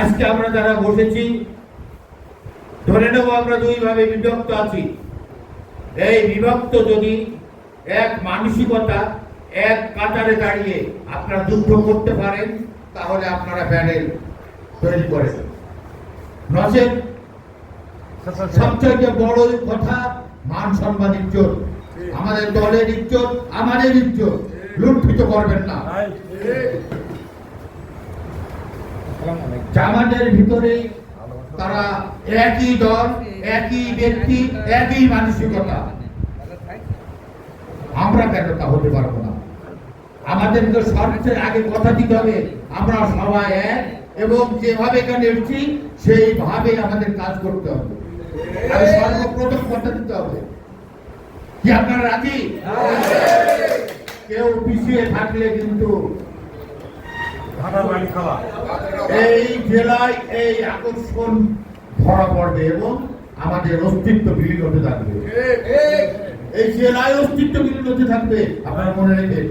আজকে আমরা যারা বসেছি, ধরে নেব আমরা দুই ভাবে বিভক্ত আছি। এই বিভক্ত যদি এক মানসিকতা, এক কাতারে দাঁড়িয়ে আপনারা যুদ্ধ করতে পারেন, তাহলে আপনারা প্যানেল তৈরি করেন। নচেত সবচেয়ে বড় কথা মান সম্মান ইজ্জত। আমাদের দলের ইজ্জত, আমাদের ইজ্জত। লুণ্ঠিত করবেন না। জামাতের ভিতরে তারা একই দল একই ব্যক্তি একই মানসিকতা। আমরা কেন তা হতে পারব না? আমাদেরকে সবচেয়ে আগে কথা দিতে হবে আমরা সবাই এক এবং যেভাবে এখানে এসেছি সেইভাবে আমাদের কাজ করতে হবে। আমি সর্বপ্রথম কথা দিতে হবে কি আপনারা রাজি? কেউ পিছিয়ে থাকলে কিন্তু এই জেলায় এই আকর্ষণ ধরা পড়বে এবং আমাদের অস্তিত্ব বিলীন হতে থাকবে। এই জেলায় অস্তিত্ব বিলীন হতে থাকবে আপনারা মনে রেখে।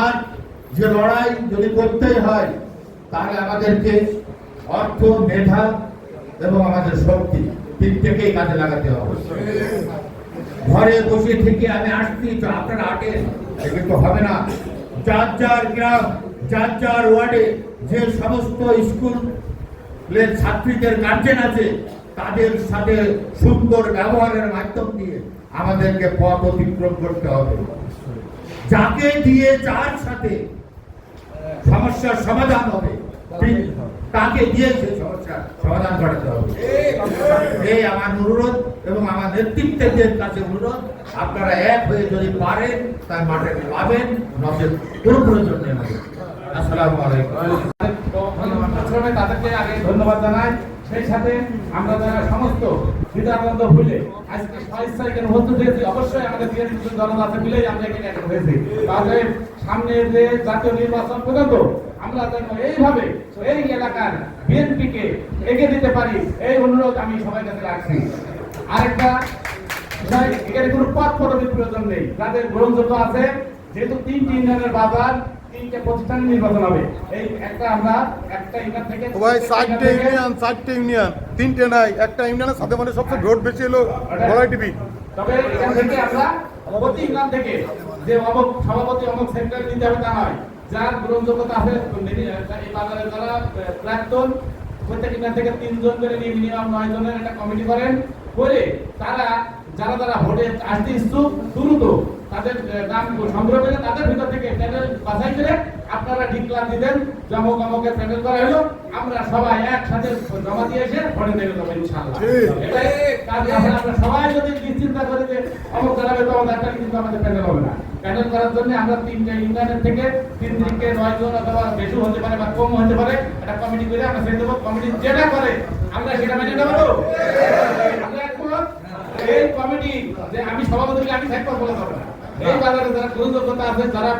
আর যে লড়াই যদি করতেই হয় তাহলে আমাদেরকে অর্থ মেধা এবং আমাদের শক্তি তিনটেকেই কাজে লাগাতে হবে। ঘরে বসে থেকে আমি আসছি তো আপনারা আটেন এটা কিন্তু হবে না। যার যার গ্রাম, যার যার ওয়ার্ডে যে সমস্ত স্কুলের ছাত্রীদের গার্জেন আছে, তাদের সাথে সুন্দর ব্যবহারের মাধ্যম দিয়ে আমাদেরকে পথ অতিক্রম করতে হবে। যাকে দিয়ে যার সাথে সমস্যার সমাধান হবে তাকে দিয়ে সে সমাধান করাতে হবে। এই আমার অনুরোধ এবং আমার নেতৃত্বের কাছে অনুরোধ, আপনারা এক হয়ে যদি পারেন, তার মাঠে পাবেন কোনো প্রয়োজন নেই আসসালামু আলাইকুম। তাদেরকে আগে ধন্যবাদ জানাই। সেই সাথে আমরা যারা সমস্ত ভুলে আজকে স্বেচ্ছায় উপস্থিত হয়েছি, অবশ্যই আমাদের বিএনপি জনতা মিলেই আমরা এখানে হয়েছি। তাহলে সামনে যে জাতীয় নির্বাচন পর্যন্ত আমরা যেন এইভাবে এই এলাকার বিএনপিকে এগিয়ে দিতে পারি এই অনুরোধ আমি সবাই কাছে রাখছি। আরেকটা এখানে কোনো পদবীর প্রয়োজন নেই যাদের গ্রহণযোগ্য আছে যেহেতু তিনটি ইউনিয়নের বাজার তিনটে প্রতিষ্ঠান নির্বাচন হবে। এই একটা আমরা একটা ইউনিয়ন থেকে ভাই ইউনিয়ন ইউনিয়ন তিনটে নাই একটা ইউনিয়নের সাথে মানে সবচেয়ে ভোট বেশি হলো বড়াই টিভি। তবে এখান থেকে আমরা প্রতি ইউনিয়ন থেকে যে অমুক সভাপতি অমুক সেন্টার দিতে হবে তা নয়। যার গ্রহণযোগ্যতা আছে বাজারে যারা প্রাক্তন, প্রত্যেক ইউনিয়ন থেকে তিনজন করে নিয়ে মিনিমাম নয় জনের একটা কমিটি করেন, করে তারা, যারা যারা ভোটে আসতে ইচ্ছুক, দ্রুত তাদের নাম সংগ্রহ করে তাদের ভিতর থেকে প্যানেল বাছাই করে আপনারা ডিক্লার দিবেন জমক অমকের প্যানেল করা হলো আমরা সবাই একসাথে জমা দিয়ে এসে ভোটে দেবে দেবো ইনশাআল্লাহ। ঠিক। কাজ আমরা সবাই যদি চিন্তা করি যে অমুক দাঁড়াবে তো আমাদের একটা কিন্তু আমাদের প্যানেল হবে না। প্যানেল করার জন্য আমরা তিনটে ইউনিয়নের থেকে তিন দিকে নয় জন অথবা বেশি হতে পারে বা কম হতে পারে একটা কমিটি করে আমরা সেই দেবো। কমিটি যেটা করে আমরা সেটা মেনে নেব। তো আমরা একমত এই কমিটি যে আমি সভাপতি আমি থাকব বলে হবে না এই বাজারে যারা গ্রহণযোগ্যতা আছে, যারা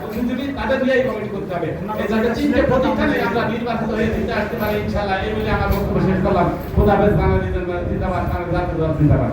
বুদ্ধিজীবী তাদের নিয়েই কমিটি করতে হবে। যাতে তিনটে প্রতিষ্ঠানে আমরা নির্বাচিত হয়ে জিতে আসতে পারি, ইনশাআল্লাহ। এই বলে আমার বক্তব্য শেষ করলাম। খোদাফেজ বাংলাদেশ জিন্দাবাদ বাংলাদেশ জিন্দাবাদ।